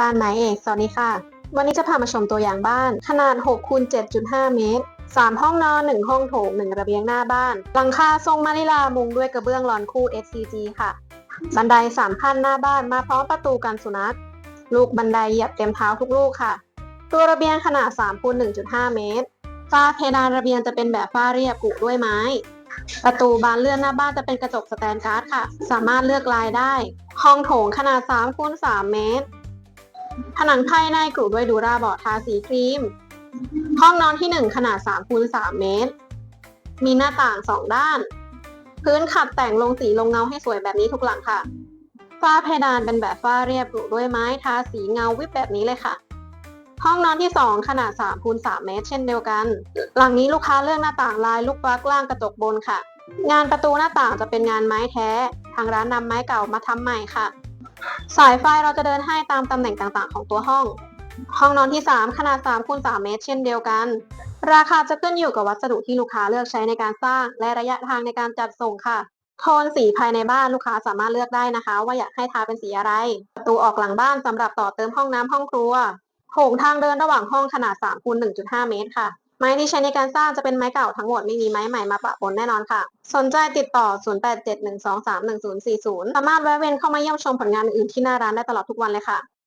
บ้านไม้เอกสวัสดีค่ะ วันนี้จะพามาชมตัวอย่างบ้าน ขนาด6คูณ7.5 เมตร 3 ห้องนอน 1 ห้องโถง 1 ระเบียงหน้าบ้าน หลังคาทรงมานิลามุงด้วยกระเบื้องลอนคู่ SCG ค่ะ บันได3ขั้นหน้าบ้านมาพร้อมประตูกันสุนัข ลูกบันไดเหยียบเต็มเท้าทุกลูกค่ะ ตัวระเบียงขนาด3คูณ1.5 เมตร ฝ้าเพดานระเบียงจะเป็นแบบฝ้าเรียบกุด้วยไม้ ประตูบานเลื่อนหน้าบ้านจะเป็นกระจกสแตนการ์ดค่ะ สามารถเลือกลายได้ ห้องโถงขนาด3คูณ3เมตร ผนังภายในกรุด้วยดูราบอร์ดทาสีครีม ห้องนอนที่ 1 ขนาด3คูณ3เมตร มีหน้าต่าง 2 ด้าน พื้นขัดแต่งลงสีลงเงาให้สวยแบบนี้ทุกหลังค่ะ ฝ้าเพดานเป็นแบบฝ้าเรียบกรุด้วยไม้ทาสีเงาวิบแบบนี้เลยค่ะ ห้องนอนที่ 2 ขนาด3คูณ3เมตร เช่นเดียวกัน หลังนี้ลูกค้าเลือกหน้าต่างลายลูกปั๊กล่างกระจกบนค่ะ งานประตูหน้าต่างจะเป็นงานไม้แท้ ทางร้านนำไม้เก่ามาทำใหม่ค่ะ สายไฟเราจะเดินให้ตามตำแหน่งต่างๆ ของตัวห้อง ห้องนอนที่ 3 ขนาด3คูณ3เมตร เช่นเดียวกัน ราคาจะขึ้นอยู่กับวัสดุที่ลูกค้าเลือกใช้ในการสร้าง และระยะทางในการจัดส่งค่ะ โทนสีภายในบ้านลูกค้าสามารถเลือกได้นะคะ ว่าอยากให้ทาเป็นสีอะไร ประตูออกหลังบ้านสำหรับต่อเติมห้องน้ำห้องครัวโถงทางเดินระหว่างห้องขนาด3คูณ1.5 เมตรค่ะ ม้ที่ใช้ในการสร้างจะเป็นไม้เก่าทั้งหมดไม่มีไม้ใหม่มาปะปนแน่นอนค่ะ สนใจติดต่อ 0871231040 สามารถแวะเวียนเข้ามาเยี่ยมชมผลงานอื่นๆที่หน้าร้านได้ตลอดทุกวันเลยค่ะ